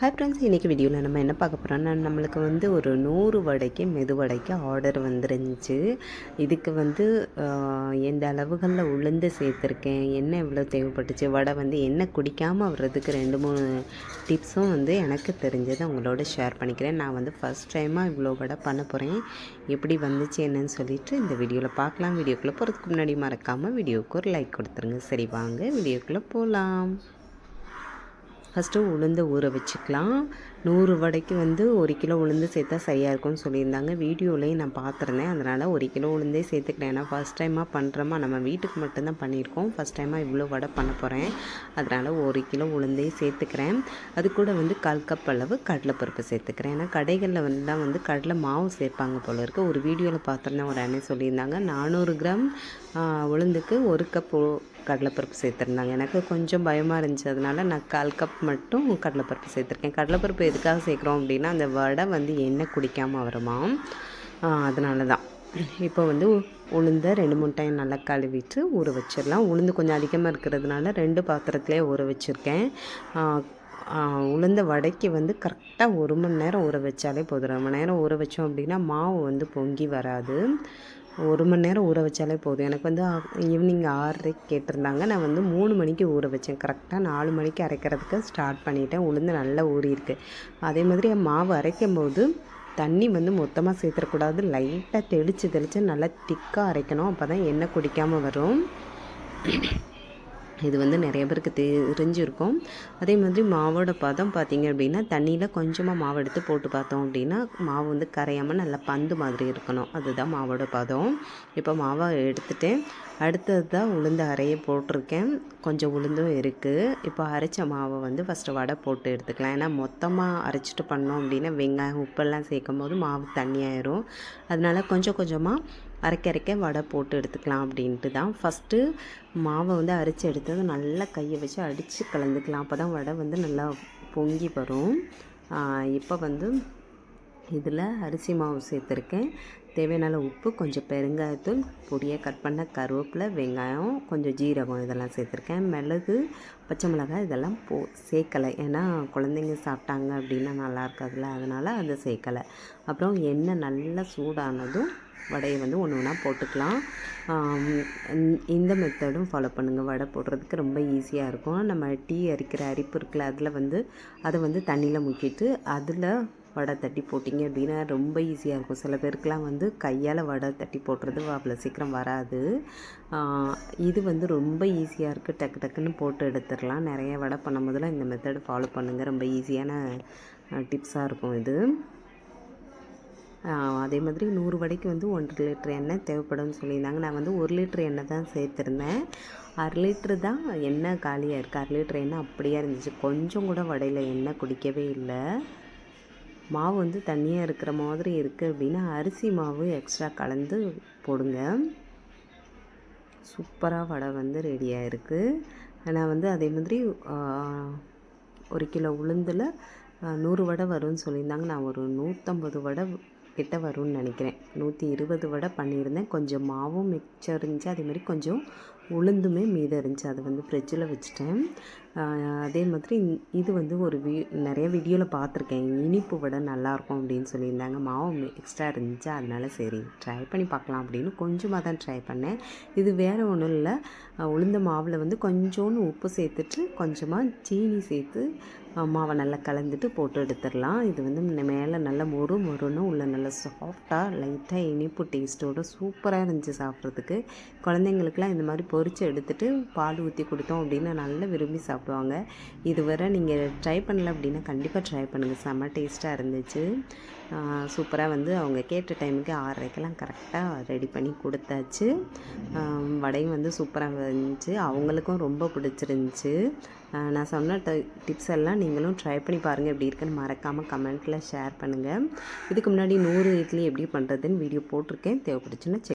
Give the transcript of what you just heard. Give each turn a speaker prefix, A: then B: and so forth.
A: Hi friends இன்றைக்கி வீடியோவில் நம்ம என்ன பார்க்க போகிறோம்னா நம்மளுக்கு வந்து ஒரு நூறு வடைக்கு மெது வடைக்கு ஆர்டர் வந்துருந்துச்சு. இதுக்கு வந்து எந்த அளவுகளில் உளுந்து சேர்த்துருக்கேன் என்ன எவ்வளோ தேவைப்பட்டுச்சு வடை வந்து என்ன குடிக்காமல் வர்றதுக்கு ரெண்டு மூணு டிப்ஸும் வந்து எனக்கு தெரிஞ்சதை உங்களோட ஷேர் பண்ணிக்கிறேன். நான் வந்து ஃபஸ்ட் டைமாக இவ்வளோ வடை பண்ண போகிறேன் எப்படி வந்துச்சு என்னன்னு சொல்லிட்டு இந்த வீடியோவில் பார்க்கலாம். வீடியோக்குள்ளே போகிறதுக்கு முன்னாடி மறக்காமல் வீடியோவுக்கு ஒரு லைக் கொடுத்துருங்க. சரி வாங்க வீடியோக்குள்ளே போகலாம் ஃபஸ்ட்டு உளுந்து ஊற வச்சுக்கலாம். நூறு வடைக்கு வந்து ஒரு கிலோ உளுந்து சேர்த்தா சரியாக இருக்கும்னு சொல்லியிருந்தாங்க. வீடியோலையும் நான் பார்த்துருந்தேன். அதனால் ஒரு கிலோ உளுந்தே சேர்த்துக்கிட்டேன். ஏன்னா ஃபஸ்ட் டைமாக பண்ணுறோமா நம்ம வீட்டுக்கு மட்டும்தான் பண்ணியிருக்கோம். ஃபஸ்ட் டைமாக இவ்வளோ வடை பண்ண போகிறேன் அதனால் ஒரு கிலோ உளுந்தே சேர்த்துக்கிறேன். அது கூட வந்து கால் கப் அளவு கடலைப்பருப்பு சேர்த்துக்கிறேன். ஏன்னா கடைகளில் வந்து வந்து கடலை மாவு சேர்ப்பாங்க போல இருக்குது ஒரு வீடியோவில் பார்த்துருந்தேன். ஒரு அண்ணன் சொல்லியிருந்தாங்க நானூறு கிராம் உளுந்துக்கு ஒரு கப் கடலைப்பருப்பு சேர்த்துருந்தாங்க. எனக்கு கொஞ்சம் பயமாக இருந்துச்சு. அதனால் நான் கால் கப் மட்டும் கடலைப்பருப்பு சேர்த்துருக்கேன். கடலைப்பருப்பு எதுக்காக சேர்க்குறோம் அப்படின்னா அந்த வடை வந்து எண்ணெய் குடிக்காமல் வருமா அதனால தான் இப்போ வந்து உளுந்தை ரெண்டு மூணு டைம் நல்லா கழுவிட்டு ஊற வச்சிடலாம். உளுந்து கொஞ்சம் அதிகமாக இருக்கிறதுனால ரெண்டு பாத்திரத்துலேயே ஊற வச்சுருக்கேன். உளுந்த வடைக்கு வந்து கரெக்டாக ஒரு மணி நேரம் ஊற வச்சாலே போதும். ரொம்ப நேரம் ஊற வச்சோம் அப்படின்னா மாவு வந்து பொங்கி வராது. ஒரு மணி நேரம் ஊற வச்சாலே போதும். எனக்கு வந்து ஈவினிங் ஆறரைக்கு கேட்டிருந்தாங்க. நான் வந்து மூணு மணிக்கு ஊற வச்சேன். கரெக்டாக நாலு மணிக்கு அரைக்கிறதுக்கு ஸ்டார்ட் பண்ணிட்டேன். உளுந்து நல்லா ஊறியிருக்கு அதே மாதிரி மாவு அரைக்கும் போது தண்ணி வந்து மொத்தமாக சேர்த்துடக்கூடாது லைட்டாக தெளித்து தெளித்து நல்லா திக்காக அரைக்கணும். அப்போ தான் எண்ணெய் குடிக்காமல் வரும். இது வந்து நிறைய பேருக்கு தெரிஞ்சிருக்கும். அதே மாதிரி மாவோட பதம் பார்த்தீங்க அப்படின்னா தண்ணியில் கொஞ்சமாக மாவு எடுத்து போட்டு பார்த்தோம் அப்படின்னா மாவு வந்து கரையாமல் நல்லா பந்து மாதிரி இருக்கணும். அதுதான் மாவோட பதம். இப்போ மாவை எடுத்துகிட்டு அடுத்தது தான் உளுந்து அரைய போட்டிருக்கேன். கொஞ்சம் உளுந்தும் இருக்குது இப்போ அரைச்ச மாவை வந்து ஃபஸ்ட்டு வடை போட்டு எடுத்துக்கலாம். ஏன்னா மொத்தமாக அரைச்சிட்டு பண்ணோம் அப்படின்னா வெங்காயம் உப்பெல்லாம் சேர்க்கும் போது மாவு தண்ணியாயிரும். அதனால கொஞ்சம் கொஞ்சமாக அரைக்க அரைக்க வடை போட்டு எடுத்துக்கலாம் அப்படின்ட்டு தான். ஃபஸ்ட்டு மாவை வந்து அரைச்சி எடுத்தது நல்லா கையை வச்சு அடித்து கலந்துக்கலாம். அப்போ தான் வடை வந்து நல்லா பொங்கி வரும். இப்போ வந்து இதில் அரிசி மாவு சேர்த்துருக்கேன். தேவையான உப்பு கொஞ்சம் பெருங்காயத்தூள் பொடியாக கட் பண்ண கருவேப்பிலை வெங்காயம் கொஞ்சம் ஜீரகம் இதெல்லாம் சேர்த்துருக்கேன். மிளகு பச்சை மிளகாய் இதெல்லாம் போ சேர்க்கலை. ஏன்னா குழந்தைங்க சாப்பிட்டாங்க அப்படின்னா நல்லா இருக்காதுல்ல. அதனால் அதை சேர்க்கலை. அப்புறம் எண்ணெய் நல்லா சூடானதும் வடையை வந்து ஒன்று ஒன்றா போட்டுக்கலாம். இந்த- மெத்தடும் ஃபாலோ பண்ணுங்கள் வடை போடுறதுக்கு ரொம்ப ஈஸியாக இருக்கும். நம்ம டீ அரிக்கிற அரிப்பு இருக்குல்ல அதில் வந்து அதை வந்து தண்ணியில் முக்கிட்டு அதில் வடை தட்டி போட்டிங்க அப்படின்னா ரொம்ப ஈஸியாக இருக்கும். சில பேருக்குலாம் வந்து கையால் வடை தட்டி போடுறது அவ்வளோ சீக்கிரம் வராது. இது வந்து ரொம்ப ஈஸியாக இருக்குது டக்கு டக்குன்னு போட்டு எடுத்துடலாம். நிறைய வடை பண்ணும்போதெல்லாம் இந்த மெத்தட் ஃபாலோ பண்ணுங்கள் ரொம்ப ஈஸியான டிப்ஸாக இருக்கும் இது. அதே மாதிரி நூறு வடைக்கு வந்து ஒன்றரை லிட்டர் எண்ணெய் தேவைப்படும்னு சொல்லியிருந்தாங்க. நான் வந்து ஒரு லிட்டர் எண்ணெய் தான் சேர்த்துருந்தேன். அரை லிட்டரு தான் எண்ணெய் காலியாக இருக்குது அரை லிட்டர் எண்ணெய் அப்படியே இருந்துச்சு. கொஞ்சம் கூட வடையில் எண்ணெய் குடிக்கவே இல்லை. மாவு வந்து தண்ணியாக இருக்கிற மாதிரி இருக்குது அப்படின்னா அரிசி மாவு எக்ஸ்ட்ரா கலந்து போடுங்க. சூப்பராக வடை வந்து ரெடியாக இருக்குது நான் வந்து அதே மாதிரி ஒரு கிலோ உளுந்தில் நூறு வடை வரும்னு சொல்லியிருந்தாங்க. நான் ஒரு நூற்றம்பது வடை கிட்ட வரும்னு நினைக்கிறேன். நூற்றி இருபது வடை பண்ணியிருந்தேன். கொஞ்சம் மாவும் மிச்சம் இருந்துச்சு அதே மாதிரி கொஞ்சம் உளுந்துமே மீதம் இருந்துச்சு. அது வந்து ஃப்ரிட்ஜில் வச்சுட்டேன். அதே மாதிரி இது வந்து ஒரு வீ நிறைய வீடியோவில் பார்த்துருக்கேன். இனிப்பு வடை நல்லாயிருக்கும் அப்படின்னு சொல்லியிருந்தாங்க. மாவும் எக்ஸ்ட்ரா இருந்துச்சு. அதனால சரி ட்ரை பண்ணி பார்க்கலாம் அப்படின்னு கொஞ்சமாக தான் ட்ரை பண்ணேன். இது வேறு ஒன்றும் இல்லை. உளுந்த மாவில் வந்து கொஞ்சோண்டு உப்பு சேர்த்துட்டு கொஞ்சமாக சீனி சேர்த்து மாவை நல்லா கலந்துட்டு போட்டு எடுத்துடலாம். இது வந்து மேலே நல்லா மொறு மொறுன்னு உள்ள நல்லா சாஃப்டாக லைட்டாக இனிப்பு டேஸ்ட்டோட சூப்பராக இருந்துச்சு சாப்பிட்றதுக்கு. குழந்தைங்களுக்குலாம் இந்த மாதிரி பொரித்து எடுத்துட்டு பால் ஊற்றி கொடுத்தோம் அப்படின்னா நல்லா விரும்பி சாப்பிடுவாங்க. இதுவரை நீங்கள் ட்ரை பண்ணல அப்படின்னா கண்டிப்பாக ட்ரை பண்ணுங்கள் செம்ம டேஸ்ட்டாக இருந்துச்சு. சூப்பராக வந்து அவங்க கேட்ட டைமுக்கு ஆறரைக்கெல்லாம் கரெக்டாக ரெடி பண்ணி கொடுத்தாச்சு. வடையும் வந்து சூப்பராக இருந்துச்சு. அவங்களுக்கும் ரொம்ப பிடிச்சிருந்துச்சு. நான் சொன்ன டிப்ஸ் எல்லாம் நீங்களும் ட்ரை பண்ணி பாருங்கள் எப்படி இருக்குன்னு மறக்காமல் கமெண்ட்டில் ஷேர் பண்ணுங்கள் இதுக்கு முன்னாடி நூறு இட்லி எப்படி பண்ணுறதுன்னு வீடியோ போட்டிருக்கேன். தேவைப்படுச்சுன்னா செக்